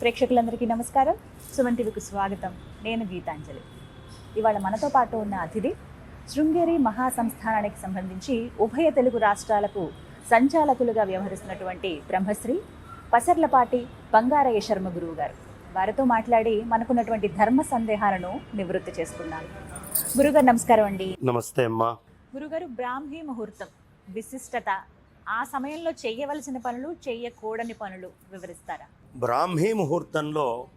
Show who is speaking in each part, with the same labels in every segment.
Speaker 1: ప్రేక్షకులందరికీ నమస్కారం. సుమన్ టీవీకి స్వాగతం. నేను గీతాంజలి. ఇవాళ మనతో పాటు ఉన్న అతిథి శృంగేరి మహాసంస్థానానికి సంబంధించి ఉభయ తెలుగు రాష్ట్రాలకు సంచాలకులుగా వ్యవహరిస్తున్నటువంటి బ్రహ్మశ్రీ పసర్లపాటి బంగారయ్య శర్మ గురువు గారు. వారితో మాట్లాడి మనకున్నటువంటి ధర్మ సందేహాలను నివృత్తి చేసుకున్నాను గురుగారు నమస్కారం అండి.
Speaker 2: నమస్తే అమ్మా.
Speaker 1: గురుగారు బ్రాహ్మీ ముహూర్తం విశిష్టత. ఆ సమయంలో చేయవలసిన పనులు చేయకూడని పనులు వివరిస్తారా?
Speaker 2: బ్రాహ్మీ ముహూర్తంలో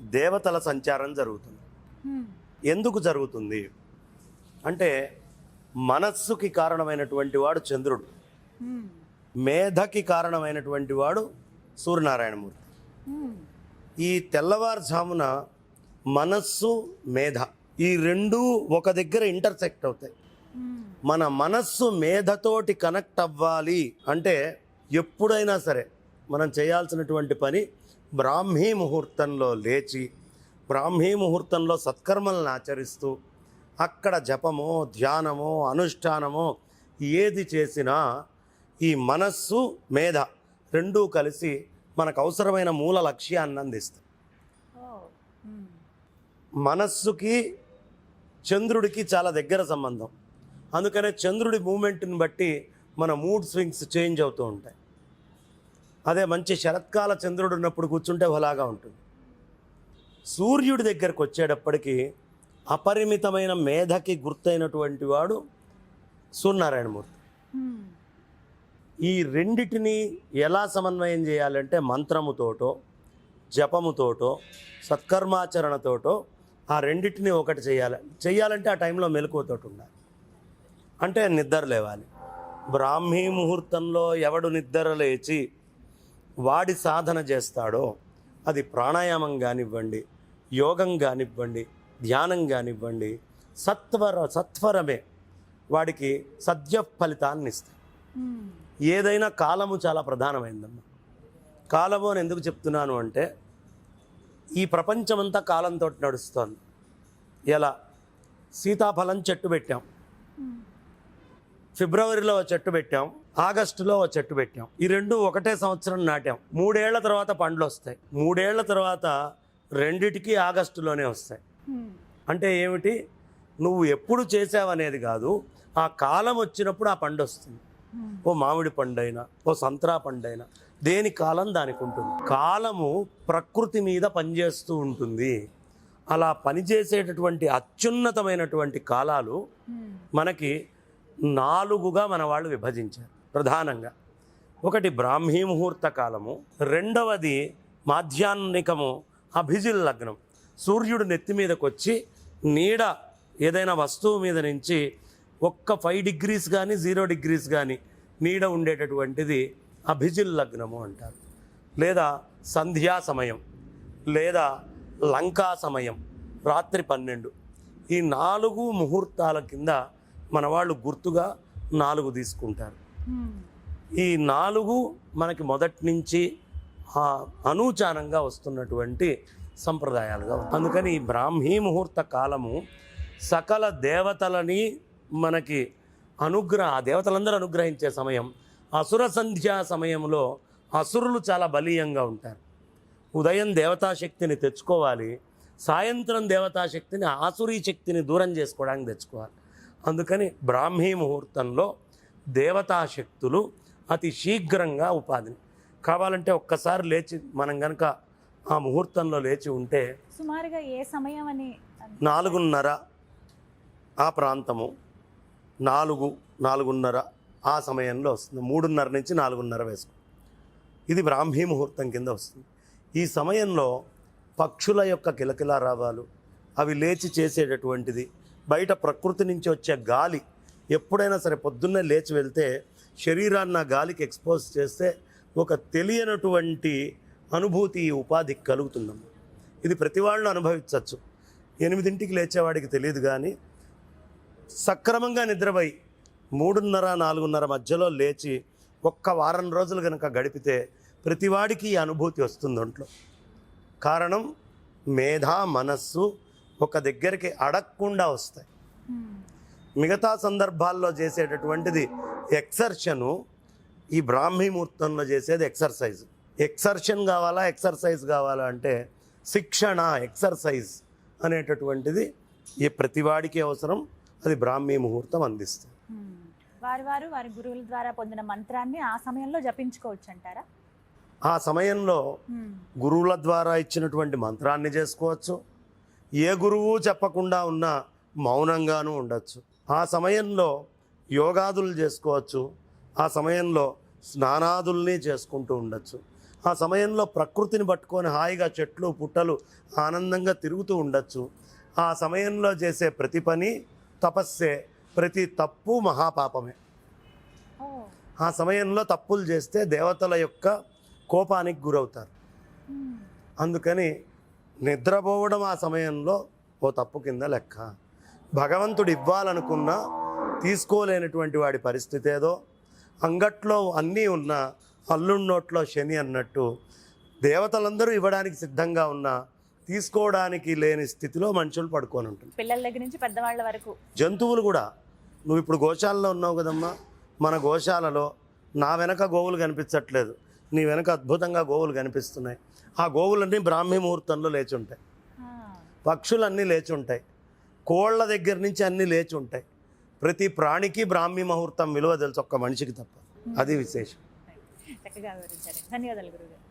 Speaker 2: దేవతల సంచారం జరుగుతుంది. ఎందుకు జరుగుతుంది? అంటే మనస్సుకి కారణమైనటువంటి వాడు చంద్రుడు. మేధకి కారణమైనటువంటి వాడు సూర్యనారాయణమూర్తి ఈ తెల్లవారుజామున మనస్సు మేధ ఈ రెండు ఒక దగ్గర ఇంటర్సెక్ట్ అవుతాయి. మన మనస్సు మేధతోటి కనెక్ట్ అవ్వాలి అంటే ఎప్పుడైనా సరే మనం చేయాల్సినటువంటి పని బ్రాహ్మీ ముహూర్తంలో లేచి బ్రాహ్మీ ముహూర్తంలో సత్కర్మలను ఆచరిస్తూ అక్కడ జపమో ధ్యానమో అనుష్ఠానమో ఏది చేసినా ఈ మనస్సు మేధ రెండూ కలిసి మనకు అవసరమైన మూల లక్ష్యాన్ని అందిస్తాయి. మనస్సుకి చంద్రుడికి చాలా దగ్గర సంబంధం. అందుకనే చంద్రుడి మూమెంట్ని బట్టి మన మూడ్ స్వింగ్స్ చేంజ్ అవుతూ ఉంటాయి. అదే మంచి శరత్కాల చంద్రుడు ఉన్నప్పుడు కూర్చుంటే ఒకలాగా ఉంటుంది. సూర్యుడి దగ్గరకు వచ్చేటప్పటికి అపరిమితమైన మేధకి గుర్తైనటువంటి వాడు సూర్యనారాయణమూర్తి. ఈ రెండిటిని ఎలా సమన్వయం చేయాలంటే మంత్రముతోటో జపముతోటో సత్కర్మాచరణతోటో ఆ రెండిటిని ఒకటి చేయాలి. చేయాలంటే ఆ టైంలో మెలకువతోటి ఉండాలి. అంటే నిద్ర లేవాలి. బ్రాహ్మీ ముహూర్తంలో ఎవడు నిద్ర లేచి వాడి సాధన చేస్తాడో అది ప్రాణాయామం కానివ్వండి యోగం కానివ్వండి ధ్యానం కానివ్వండి సత్వర సత్వరమే వాడికి సద్య ఫలితాన్ని ఇస్తాయి. ఏదైనా కాలము చాలా ప్రధానమైందమ్మా. కాలము అని ఎందుకు చెప్తున్నాను అంటే ఈ ప్రపంచమంతా కాలంతో నడుస్తోంది. ఎలా? సీతాఫలం చెట్టు పెట్టాం. ఫిబ్రవరిలో ఒక చెట్టు పెట్టాం ఆగస్టులో ఒక చెట్టు పెట్టాం. ఈ రెండు ఒకటే సంవత్సరం నాటాం. మూడేళ్ళ తర్వాత పండ్లు వస్తాయి. మూడేళ్ళ తర్వాత రెండిటికి ఆగస్టులోనే వస్తాయి. అంటే ఏమిటి? నువ్వు ఎప్పుడు చేసావనేది కాదు ఆ కాలం వచ్చినప్పుడు ఆ పండు వస్తుంది. ఓ మామిడి పండైనా ఓ సంత్రా పండైనా దేని కాలం దానికి ఉంటుంది. కాలము ప్రకృతి మీద పనిచేస్తూ ఉంటుంది. అలా పనిచేసేటటువంటి అత్యున్నతమైనటువంటి కాలాలు మనకి నాలుగుగా మన వాళ్ళు విభజించారు ప్రధానంగా. ఒకటి బ్రాహ్మీ ముహూర్త కాలము రెండవది మాధ్యాహ్నికము అభిజిల్ లగ్నం. సూర్యుడు నెత్తి మీదకి వచ్చి నీడ ఏదైనా వస్తువు మీద నుంచి ఒక్క ఫైవ్ డిగ్రీస్ కానీ జీరో డిగ్రీస్ కానీ నీడ ఉండేటటువంటిది అభిజిల్ లగ్నము అంటారు. లేదా సంధ్యా సమయం లేదా లంకా సమయం రాత్రి పన్నెండు. ఈ నాలుగు ముహూర్తాల కింద మన వాళ్ళు గుర్తుగా నాలుగు తీసుకుంటారు. ఈ నాలుగు మనకి మొదటి నుంచి అనూచానంగా వస్తున్నటువంటి సంప్రదాయాలుగా. అందుకని ఈ బ్రాహ్మీ ముహూర్త కాలము సకల దేవతలని మనకి అనుగ్రహ దేవతలందరూ అనుగ్రహించే సమయం అసుర సంధ్యా సమయంలో అసురులు చాలా బలీయంగా ఉంటారు. ఉదయం దేవతాశక్తిని తెచ్చుకోవాలి సాయంత్రం దేవతాశక్తిని ఆసురీ శక్తిని దూరం చేసుకోవడానికి తెచ్చుకోవాలి. అందుకని బ్రాహ్మీ ముహూర్తంలో దేవతాశక్తులు అతి శీఘ్రంగా ఉపాధిని. కావాలంటే ఒక్కసారి లేచి మనం కనుక ఆ ముహూర్తంలో లేచి ఉంటే
Speaker 1: సుమారుగా ఏ సమయం అని
Speaker 2: నాలుగున్నర ఆ ప్రాంతము నాలుగు నాలుగున్నర ఆ సమయంలో వస్తుంది. మూడున్నర నుంచి నాలుగున్నర వేసుకో ఇది బ్రాహ్మీ ముహూర్తం కింద వస్తుంది. ఈ సమయంలో పక్షుల యొక్క కిలకిలా రావాలు అవి లేచి చేసేటటువంటిది బయట ప్రకృతి నుంచి వచ్చే గాలి ఎప్పుడైనా సరే పొద్దున్నే లేచి వెళ్తే శరీరాన్ని ఆ గాలికి ఎక్స్పోజ్ చేస్తే ఒక తెలియనటువంటి అనుభూతి ఈ ఉపాధికి కలుగుతుందమ్మా. ఇది ప్రతి వాళ్ళు అనుభవించవచ్చు. ఎనిమిదింటికి లేచేవాడికి తెలియదు కానీ సక్రమంగా నిద్రపోయి మూడున్నర నాలుగున్నర మధ్యలో లేచి ఒక్క వారం రోజులు కనుక గడిపితే ప్రతివాడికి ఈ అనుభూతి వస్తుంది ఒంట్లో. కారణం మేధ మనస్సు ఒక దగ్గరికి అడగకుండా వస్తాయి. మిగతా సందర్భాల్లో చేసేటటువంటిది ఎక్సర్షను ఈ బ్రాహ్మీ ముహూర్తంలో చేసేది ఎక్సర్సైజ్. ఎక్సర్షన్ కావాలా ఎక్సర్సైజ్ కావాలా అంటే శిక్షణ ఎక్సర్సైజ్ అనేటటువంటిది ఏ ప్రతివాడికి అవసరం అది బ్రాహ్మీ ముహూర్తం అందిస్తుంది.
Speaker 1: వారి వారు వారి గురువుల ద్వారా పొందిన మంత్రాన్ని ఆ సమయంలో జపించుకోవచ్చు అంటారా
Speaker 2: ఆ సమయంలో. గురువుల ద్వారా ఇచ్చినటువంటి మంత్రాన్ని చేసుకోవచ్చు. ఏ గురువు చెప్పకుండా ఉన్న మౌనంగానూ ఉండొచ్చు. ఆ సమయంలో యోగాదులు చేసుకోవచ్చు. ఆ సమయంలో స్నానాదుల్ని చేసుకుంటూ ఉండొచ్చు. ఆ సమయంలో ప్రకృతిని పట్టుకొని హాయిగా చెట్లు పుట్టలు ఆనందంగా తిరుగుతూ ఉండొచ్చు. ఆ సమయంలో చేసే ప్రతి పని తపస్సే ప్రతి తప్పు మహాపాపమే. ఆ సమయంలో తప్పులు చేస్తే దేవతల యొక్క కోపానికి గురవుతారు. అందుకని నిద్రపోవడం ఆ సమయంలో ఓ తప్పు కింద లెక్క. భగవంతుడు ఇవ్వాలనుకున్నా తీసుకోలేనటువంటి వాడి పరిస్థితి ఏదో. అంగట్లో అన్నీ ఉన్నా అల్లున్నోట్లో శని అన్నట్టు దేవతలందరూ ఇవ్వడానికి సిద్ధంగా ఉన్నా తీసుకోవడానికి లేని స్థితిలో మనుషులు పడుకొని ఉంటుంది
Speaker 1: పిల్లల దగ్గర నుంచి పెద్దవాళ్ళ వరకు.
Speaker 2: జంతువులు కూడా. నువ్వు ఇప్పుడు గోశాలలో ఉన్నావు కదమ్మా. మన గోశాలలో నా వెనక గోవులు కనిపించట్లేదు. నీ వెనక అద్భుతంగా గోవులు కనిపిస్తున్నాయి. ఆ గోవులన్నీ బ్రాహ్మీ ముహూర్తంలో లేచి ఉంటాయి. పక్షులన్నీ లేచి ఉంటాయి కోళ్ళ దగ్గర నుంచి అన్నీ లేచి ఉంటాయి ప్రతి ప్రాణికి బ్రాహ్మీ ముహూర్తం విలువ తెలుసు ఒక్క మనిషికి తప్ప. అది విశేషం.
Speaker 1: చక్కగా వివరించారు. ధన్యవాదాలు గురుగారు